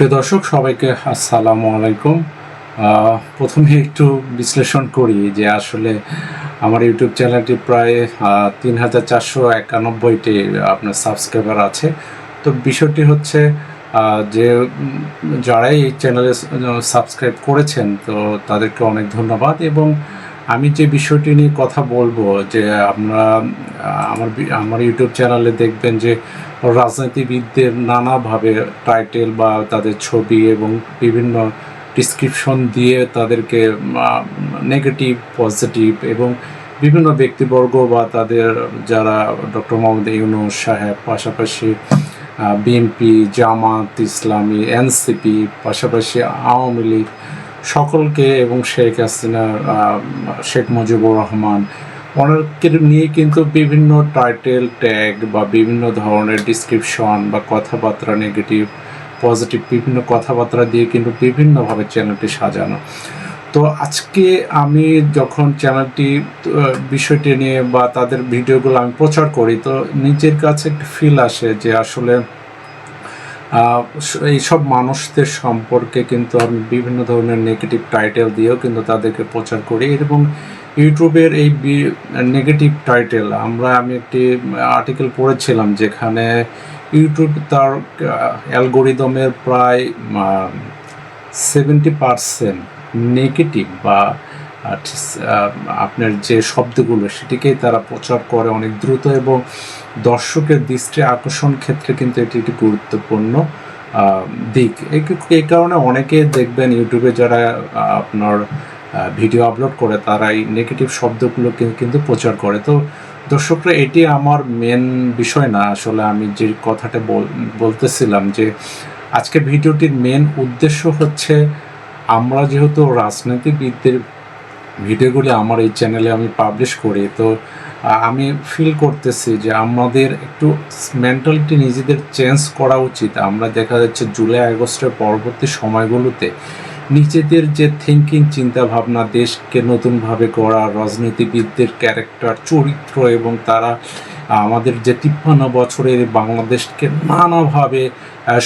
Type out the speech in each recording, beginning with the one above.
প্রিয় দর্শক, সবাইকে আসসালামু আলাইকুম। প্রথমে একটু বিশ্লেষণ করি যে আসলে আমার ইউটিউব চ্যানেলটি প্রায় তিন হাজার চারশো একানব্বইটি আপনার সাবস্ক্রাইবার আছে। তো বিষয়টি হচ্ছে যে যারাই এই চ্যানেলে সাবস্ক্রাইব করেছেন, তো তাদেরকে অনেক ধন্যবাদ এবং আমি যে বিষয়টি নিয়ে কথা বলব, যে আমরা, আমার আমার ইউটিউব চ্যানেলে দেখবেন যে রাজনীতিবিদদের নানাভাবে টাইটেল বা তাদের ছবি এবং বিভিন্ন ডিসক্রিপশন দিয়ে তাদেরকে নেগেটিভ, পজিটিভ এবং বিভিন্ন ব্যক্তিবর্গ বা তাদের যারা ডক্টর মোহাম্মদ ইউনুস সাহেব, পাশাপাশি বিএনপি, জামাত ইসলামী, এনসিপি, পাশাপাশি আওয়ামী লীগ সকলকে এবং শেখ হাসিনা শেখ মুজিবুর রহমান অনেকের নিয়ে কিন্তু বিভিন্ন টাইটেল ট্যাগ বা বিভিন্ন ধরনের ডিসক্রিপশন বা কথাবার্তা নেগেটিভ পজিটিভ বিভিন্ন কথাবার্তা দিয়ে কিন্তু বিভিন্নভাবে চ্যানেলটি সাজানো। তো আজকে আমি যখন চ্যানেলটি বিষয়টি নিয়ে বা তাদের ভিডিওগুলো আমি প্রচার করি, তো নিজের কাছে একটা ফিল আসে যে আসলে আহ, এইসব মানুষদের সম্পর্কে কিন্তু আমি বিভিন্ন ধরনের নেগেটিভ টাইটেল দিয়েও কিন্তু তাদেরকে প্রচার করি। এবং ইউটিউবের এই নেগেটিভ টাইটেল আমরা আমি একটি আর্টিকেল পড়েছিলাম যেখানে ইউটিউব তার অ্যালগোরিদমের প্রায় সেভেন্টি পারসেন্ট নেগেটিভ বা আপনার যে শব্দগুলো, সেটিকেই তারা প্রচার করে অনেক দ্রুত এবং দর্শকের দৃষ্টি আকর্ষণ ক্ষেত্রে কিন্তু এটি একটি গুরুত্বপূর্ণ দিক। এই কারণে অনেকে দেখবেন ইউটিউবে যারা আপনার ভিডিও আপলোড করে তারা এই নেগেটিভ শব্দগুলোকে কিন্তু প্রচার করে। তো দর্শকরা, এটি আমার মেন বিষয় না। আসলে আমি যে কথাটা বল- বলতেছিলাম যে আজকে ভিডিওটির মেন উদ্দেশ্য হচ্ছে, আমরা যেহেতু রাজনীতিবিদদের ভিডিওগুলি আমার এই চ্যানেলে আমি পাবলিশ করি। তো আমি ফিল করতেছি যে আমাদের একটু মেন্টালিটি নিজেদের চেঞ্জ করা উচিত। আমরা দেখা যাচ্ছে জুলাই, আগস্টের পরবর্তী সময়গুলোতে নিজেদের যে থিঙ্কিং চিন্তাভাবনা, দেশকে নতুনভাবে গড়া, রাজনীতিবিদদের ক্যারেক্টার চরিত্র এবং তারা আমাদের যে তিপ্পান্ন বছরের বাংলাদেশকে নানাভাবে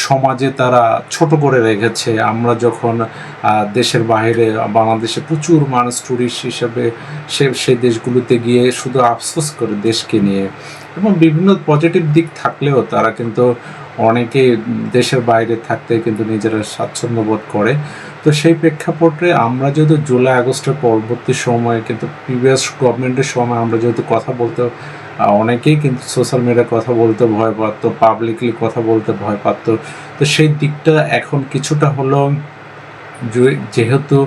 সমাজে তারা ছোট করে রেখেছে। আমরা যখন দেশের বাইরে, বাংলাদেশে প্রচুর মানুষ টুরিস্ট হিসেবে সে, সেই দেশগুলোতে গিয়ে শুধু আফসোস করে দেশকে নিয়ে। এবং বিভিন্ন পজিটিভ দিক থাকলেও তারা কিন্তু অনেকে দেশের বাইরে থাকতে কিন্তু নিজেরা স্বাচ্ছন্দ্য বোধ করে। তো সেই প্রেক্ষাপটে আমরা যেহেতু জুলাই আগস্টের পরবর্তী সময়ে কিন্তু প্রিভিয়াস গভর্নমেন্টের সময় আমরা যেহেতু কথা বলতে অনেকেই কিন্তু সোশ্যাল মিডিয়ায় কথা বলতে ভয় পারতো পাবলিকলি কথা বলতে ভয় পারতো তো সেই দিকটা এখন কিছুটা হলো যেহেতু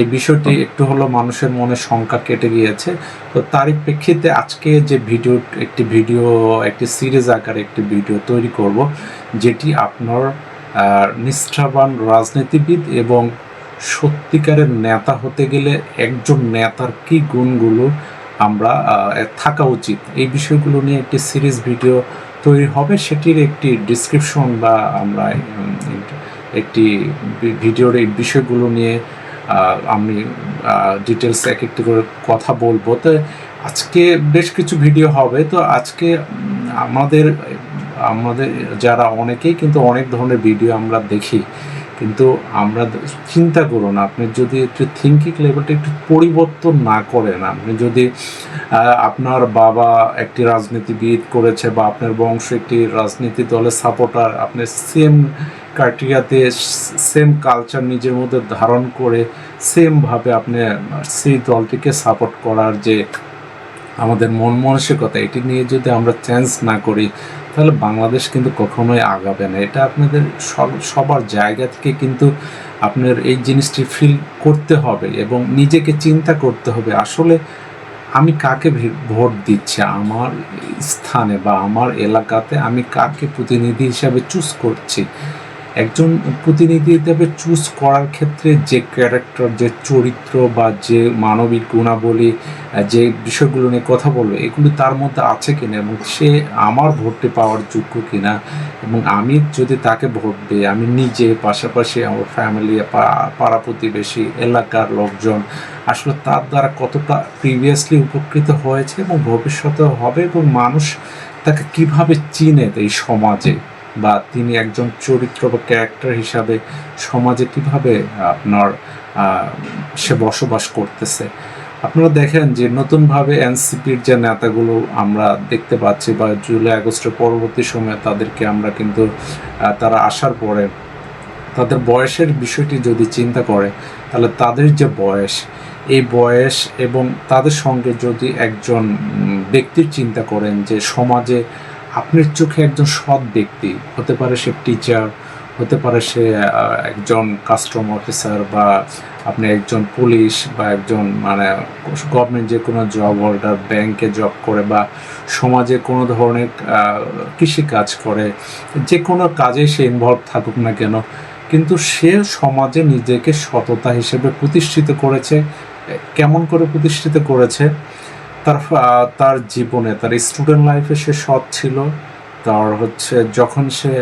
এই বিষয়টি একটু হলো মানুষের মনে শঙ্কা কেটে গিয়েছে, তো তারই প্রেক্ষিতে আজকে যে ভিডিও একটি ভিডিও একটি সিরিজ আকারে একটি ভিডিও তৈরি করব, যেটি আপনার নিষ্ঠাবান রাজনীতিবিদ এবং সত্যিকারের নেতা হতে গেলে একজন নেতার কি গুণগুলো আমরা থাকা উচিত। এই বিষয়গুলো নিয়ে একটি সিরিজ ভিডিও তৈরি হবে, সেটির একটি ডিসক্রিপশন বা আমরা একটি ভিডিওর এই বিষয়গুলো নিয়ে আমি ডিটেলস এক একটি করে কথা বলব। তো আজকে বেশ কিছু ভিডিও হবে। তো আজকে আমাদের আমাদের যারা অনেকেই কিন্তু অনেক ধরনের ভিডিও আমরা দেখি। কিন্তু আমরা চিন্তা করুন, আপনি যদি একটু থিঙ্কিং লেভেলটা একটু পরিবর্তন না করেন, আপনি যদি আপনার বাবা একটি রাজনীতিবিদ করেছে বা আপনার বংশ একটি রাজনীতি দলের সাপোর্টার আপনি সেম ক্রাইটেরিয়াতে সেম কালচার নিজের মধ্যে ধারণ করে সেমভাবে আপনি সেই দলটিকে সাপোর্ট করার যে আমাদের মন মানসিকতা, এটি নিয়ে যদি আমরা চেঞ্জ না করি, তাহলে বাংলাদেশ কিন্তু কখনোই আগাবে না। এটা আপনাদের সবার জায়গা থেকে কিন্তু আপনার এই জিনিসটি ফিল করতে হবে এবং নিজেকে চিন্তা করতে হবে, আসলে আমি কাকে ভোট দিচ্ছি? আমার স্থানে বা আমার এলাকাতে আমি কাকে প্রতিনিধি হিসাবে চুজ করছি? একজন প্রতিনিধি হিসেবে চুজ করার ক্ষেত্রে যে ক্যারেক্টার যে চরিত্র বা যে মানবিক গুণাবলী, যে বিষয়গুলো নিয়ে কথা বলবে, এগুলো তার মধ্যে আছে কিনা এবং সে আমার ভোটটি পাওয়ার যোগ্য কিনা এবং আমি যদি তাকে ভোট দিই, আমি নিজে, পাশাপাশি আমার ফ্যামিলি পাড়া প্রতিবেশী, এলাকার লোকজন, আসলে তার দ্বারা কতটা প্রিভিয়াসলি উপকৃত হয়েছে এবং ভবিষ্যতে হবে এবং মানুষ তাকে কীভাবে চিনে এই সমাজে? বা তিনি একজন চরিত্র বা ক্যারেক্টার হিসাবে সমাজে কীভাবে আপনার সে বসবাস করতেছে? আপনারা দেখেন যে নতুনভাবে এনসিপির যে নেতাগুলো আমরা দেখতে পাচ্ছি বা জুলাই আগস্টের পরবর্তী সময়ে তাদেরকে আমরা কিন্তু তারা আসার পরে তাদের বয়সের বিষয়টি যদি চিন্তা করে, তাহলে তাদের যে বয়স, এই বয়স এবং তাদের সঙ্গে যদি একজন ব্যক্তির চিন্তা করেন যে সমাজে আপনার চোখে একজন সৎ ব্যক্তি, হতে পারে সে টিচার হতে পারে সে একজন কাস্টম অফিসার বা আপনি একজন পুলিশ বা একজন মানে গভর্নমেন্ট যে কোনো জব হোল্ডার ব্যাংকে জব করে বা সমাজে কোনো ধরনের কৃষি কাজ করে, যে কোনো কাজে সে ইনভলভ থাকুক না কেন, কিন্তু সে সমাজে নিজেকে সততা হিসেবে প্রতিষ্ঠিত করেছে কেমন করে প্রতিষ্ঠিত করেছে? তার তার জীবনে, তার স্টুডেন্ট লাইফে সে সৎ ছিল। তার হচ্ছে যখন সে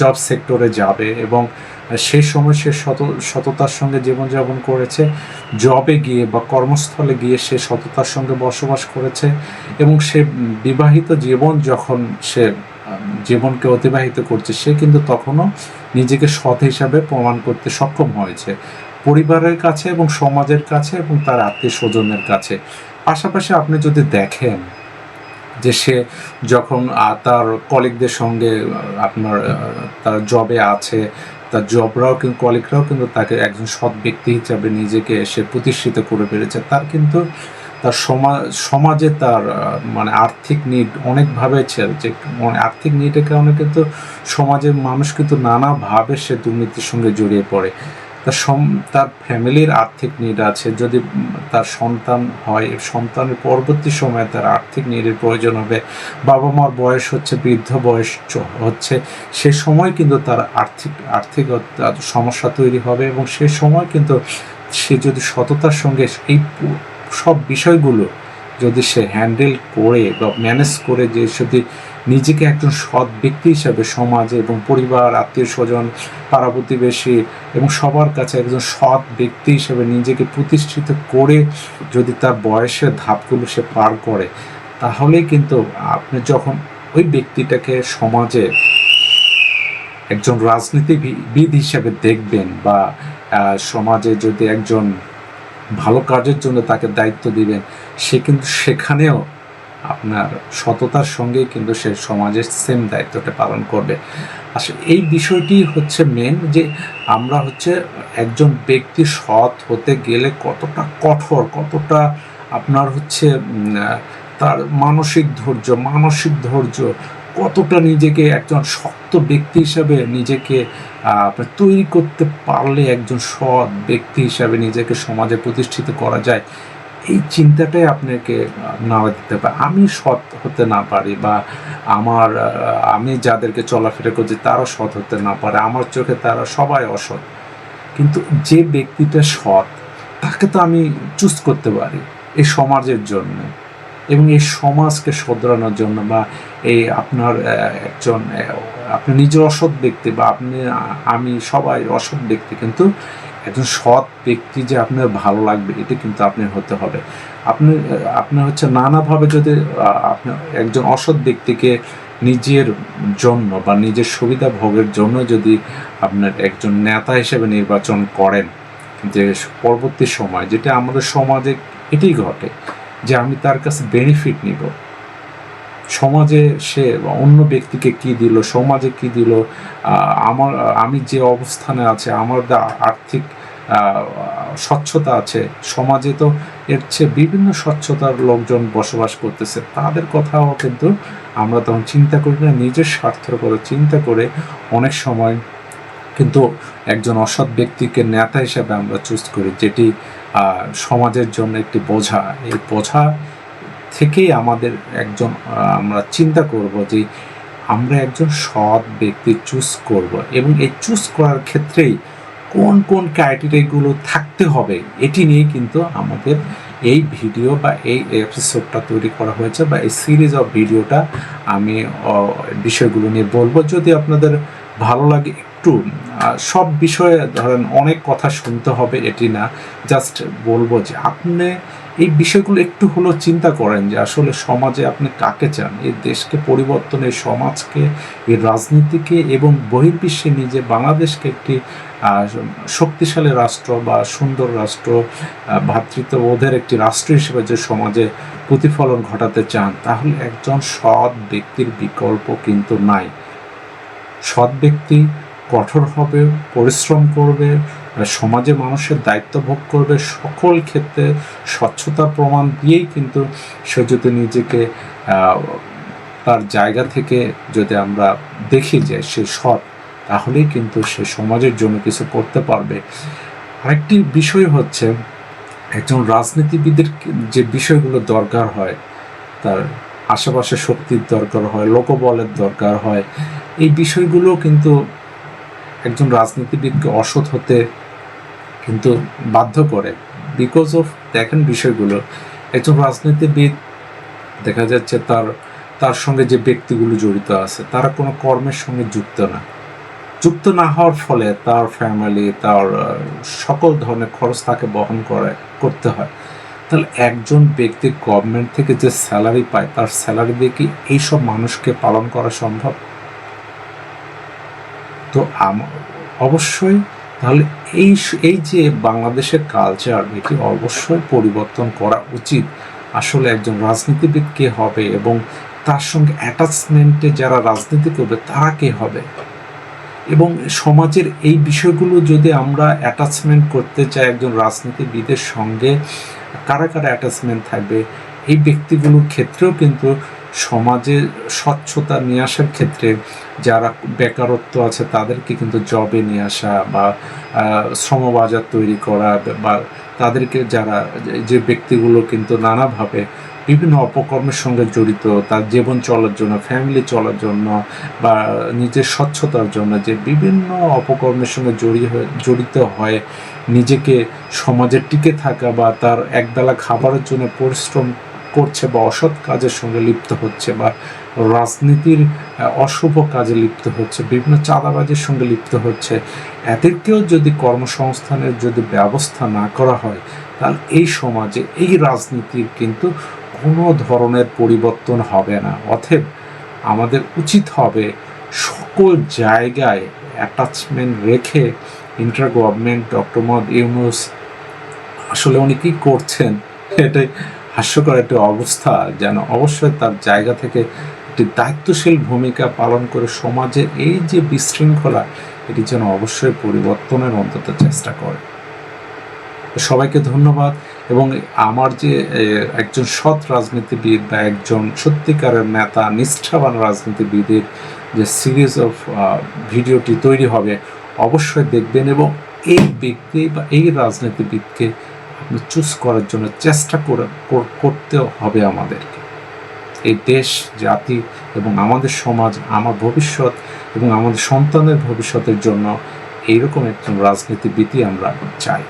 জব সেক্টরে যাবে এবং সেই সময় সে সত, সততার সঙ্গে জীবনযাপন করেছে জবে গিয়ে বা কর্মস্থলে গিয়ে সে সততার সঙ্গে বসবাস করেছে এবং সে বিবাহিত জীবন যখন সে জীবনকে অতিবাহিত করছে, সে কিন্তু তখনও নিজেকে সৎ হিসাবে প্রমাণ করতে সক্ষম হয়েছে। পরিবারের কাছে এবং সমাজের কাছে এবং তার আত্মীয় স্বজনের কাছে। পাশাপাশি আপনি যদি দেখেন যে সে যখন তার কলিগদের সঙ্গে আপনার তার জবে আছে, তার জবরাও কিন্তু কলিগরাও কিন্তু তাকে একজন সৎ ব্যক্তি হিসাবে নিজেকে সে প্রতিষ্ঠিত করে পেরেছে তার কিন্তু, তার সমাজ তার মানে আর্থিক নিড অনেকভাবে যে মানে আর্থিক নিডের কারণে কিন্তু সমাজের মানুষ কিন্তু নানাভাবে সে দুর্নীতির সঙ্গে জড়িয়ে পড়ে। তার তার ফ্যামিলির আর্থিক নিড আছে। যদি তার সন্তান হয়, সন্তানের পরবর্তী সময়ে তার আর্থিক নিডের প্রয়োজন হবে। বাবা মার বয়স হচ্ছে, বৃদ্ধ বয়স হচ্ছে, সে সময় কিন্তু তার আর্থিক আর্থিক সমস্যা তৈরি হবে এবং সে সময় কিন্তু সে যদি সততার সঙ্গে এই সব বিষয়গুলো যদি সে হ্যান্ডেল করে বা ম্যানেজ করে যে যদি নিজেকে একজন সৎ ব্যক্তি হিসাবে সমাজে এবং পরিবার, আত্মীয় স্বজন, পাড়া প্রতিবেশী এবং সবার কাছে একজন সৎ ব্যক্তি হিসেবে নিজেকে প্রতিষ্ঠিত করে যদি তার বয়সের ধাপগুলো সে পার করে, তাহলেই কিন্তু আপনি যখন ওই ব্যক্তিটাকে সমাজে একজন রাজনীতিবিদ হিসেবে দেখবেন বা সমাজে যদি একজন ভালো কাজের জন্য তাকে দায়িত্ব দিবেন, সে কিন্তু সেখানেও আপনার সততার সঙ্গে কিন্তু সে সমাজের সেম দায়িত্বটা পালন করবে। আসলে এই বিষয়টি হচ্ছে মেন যে আমরা হচ্ছে একজন ব্যক্তি সৎ হতে গেলে কতটা কঠোর, কতটা আপনার হচ্ছে তার মানসিক ধৈর্য মানসিক ধৈর্য, কতটা নিজেকে একজন শক্ত ব্যক্তি হিসাবে নিজেকে তৈরি করতে পারলে একজন সৎ ব্যক্তি হিসাবে নিজেকে সমাজে প্রতিষ্ঠিত করা যায় এই চিন্তাটাই আপনাকে নাড়া দিতে পারে আমি সৎ হতে না পারি বা আমার আমি যাদেরকে চলাফেরা করছি তারা সৎ হতে না পারে, আমার চোখে তারা সবাই অসৎ। কিন্তু যে ব্যক্তিটা সৎ, তাকে তো আমি চুজ করতে পারি এই সমাজের জন্য এবং এই সমাজকে শোধরানোর জন্য বা এই আপনার একজন আপনি নিজের অসৎ ব্যক্তি বা আপনি আমি সবাই অসৎ ব্যক্তি। কিন্তু একজন সৎ ব্যক্তি যে আপনার ভালো লাগবে এটা কিন্তু আপনার হতে হবে। আপনি আহ, আপনি হচ্ছে নানাভাবে যদি আপনি একজন অসৎ ব্যক্তিকে নিজের জন্য বা নিজের সুবিধা ভোগের জন্য যদি আপনার একজন নেতা হিসেবে নির্বাচন করেন যে পরবর্তী সময় যেটা আমাদের সমাজে এটাই ঘটে যে আমি তার কাছে বেনিফিট নিব। সমাজে সে অন্য ব্যক্তিকে কি দিল সমাজে কি দিল আমার আমি যে অবস্থানে আছে আমার আর্থিক স্বচ্ছতা আছে। সমাজে তো এর চেয়ে বিভিন্ন স্বচ্ছতার লোকজন বসবাস করতেছে। তাদের কথাও কিন্তু আমরা তখন চিন্তা করি না, নিজের স্বার্থের কথা চিন্তা করে অনেক সময় কিন্তু একজন অসৎ ব্যক্তিকে নেতা হিসাবে আমরা চুজ করি, যেটি সমাজের জন্য একটি বোঝা। এই বোঝা থেকেই আমাদের একজন আমরা চিন্তা করব যে আমরা একজন সৎ ব্যক্তি চুজ করব এবং এই চুজ করার ক্ষেত্রেই কোন কোন ক্রাইটেরিয়াগুলো থাকতে হবে, এটি নিয়ে কিন্তু আমাদের এই ভিডিও বা এই এপিসোডটা তৈরি করা হয়েছে বা এই সিরিজ অফ ভিডিওটা আমি বিষয়গুলো নিয়ে বলব। যদি আপনাদের ভালো লাগে একটু সব বিষয়ে ধরেন অনেক কথা শুনতে হবে এটি না জাস্ট বলব যে আপনি এই বিষয়গুলো একটু হলেও চিন্তা করেন যে আসলে সমাজে আপনি কাকে চান? এই দেশকে পরিবর্তন, এই সমাজকে, এই রাজনীতিকে এবং বহির্বিশ্বে নিজে বাংলাদেশকে একটি শক্তিশালী রাষ্ট্র বা সুন্দর রাষ্ট্র ভ্রাতৃত্ববোধের একটি রাষ্ট্র হিসেবে যে সমাজে প্রতিফলন ঘটাতে চান, তাহলে একজন সৎ ব্যক্তির বিকল্প কিন্তু নাই। সৎ ব্যক্তি কঠোর হবে, পরিশ্রম করবে সমাজে মানুষের দায়িত্ব ভোগ করবে সকল ক্ষেত্রে স্বচ্ছতা প্রমাণ দিয়েই কিন্তু সে যদি নিজেকে তার জায়গা থেকে যদি আমরা দেখি যে সে সৎ, তাহলেই কিন্তু সে সমাজের জন্য কিছু করতে পারবে। আরেকটি বিষয় হচ্ছে, একজন রাজনীতিবিদের যে বিষয়গুলো দরকার হয়, তার আশেপাশে শক্তির দরকার হয়, লোকবলের দরকার হয়, এই বিষয়গুলো কিন্তু একজন রাজনীতিবিদকে অসৎ হতে কিন্তু বাধ্য করে। বিকজ অফ দেখেন বিষয়গুলো, একজন রাজনীতিবিদ দেখা যাচ্ছে তার তার সঙ্গে যে ব্যক্তিগুলো জড়িত আছে, তারা কোনো কর্মের সঙ্গে যুক্ত না। যুক্ত না হওয়ার ফলে তার ফ্যামিলি তার সকল ধরনের খরচ তাকে বহন করে, করতে হয়। তাহলে একজন ব্যক্তি গভর্নমেন্ট থেকে যে স্যালারি পায়, তার স্যালারি দিয়ে কি এইসব মানুষকে পালন করা সম্ভব? তো অবশ্যই তাহলে এই এই যে বাংলাদেশের কালচার এটি অবশ্যই পরিবর্তন করা উচিত। আসলে একজন রাজনীতিবিদ কে হবে এবং তার সঙ্গে অ্যাটাচমেন্টে যারা রাজনীতি করবে, তারা কে হবে? এবং সমাজের এই বিষয়গুলো যদি আমরা অ্যাটাচমেন্ট করতে চাই একজন রাজনীতিবিদের সঙ্গে, কারা কারা অ্যাটাচমেন্ট থাকবে? এই ব্যক্তিগুলোর ক্ষেত্রেও কিন্তু সমাজে স্বচ্ছতা নিয়ে আসার ক্ষেত্রে যারা বেকারত্ব আছে, তাদেরকে কিন্তু জবে নিয়ে আসা বা শ্রমবাজার তৈরি করা বা, তাদেরকে যারা, যে ব্যক্তিগুলো কিন্তু নানাভাবে বিভিন্ন অপকর্মের সঙ্গে জড়িত, তার জীবন চলার জন্য ফ্যামিলি চলার জন্য বা, নিজের স্বচ্ছতার জন্য যে বিভিন্ন অপকর্মের সঙ্গে জড়িয়ে জড়িত হয় নিজেকে সমাজে টিকে থাকা বা, তার একবেলা খাবারের জন্য পরিশ্রম করছে বা অসৎ কাজের সঙ্গে লিপ্ত হচ্ছে বা রাজনীতির অশুভ কাজে লিপ্ত হচ্ছে, বিভিন্ন চাঁদাবাজির সঙ্গে লিপ্ত হচ্ছে, এদেরকেও যদি কর্মসংস্থানের যদি ব্যবস্থা না করা হয়, তাহলে এই সমাজে এই রাজনীতির কিন্তু কোনো ধরনের পরিবর্তন হবে না। অতএব আমাদের উচিত হবে সকল জায়গায় অ্যাটাচমেন্ট রেখে interim government doctor Mohammad Yunus আসলে উনি কী করছেন, এটাই হাস্যকর একটি অবস্থা যেন অবশ্যই তার জায়গা থেকে একটি দায়িত্বশীল ভূমিকা পালন করে সমাজে এই যে বিশৃঙ্খলা, এটি যেন অবশ্যই পরিবর্তনের অন্তত চেষ্টা করে। সবাইকে ধন্যবাদ এবং আমার যে একজন সৎ রাজনীতিবিদ বা একজন সত্যিকারের নেতা, নিষ্ঠাবান রাজনীতিবিদের যে সিরিজ অফ ভিডিওটি তৈরি হবে, অবশ্যই দেখবেন এবং এই ব্যক্তি বা এই রাজনীতিবিদকে চুজ করার জন্য চেষ্টা করে করতে হবে আমাদেরকে। এই দেশ, জাতি এবং আমাদের সমাজ, আমার ভবিষ্যৎ এবং আমাদের সন্তানের ভবিষ্যতের জন্য এইরকম একজন রাজনীতিবিদই আমরা চাই।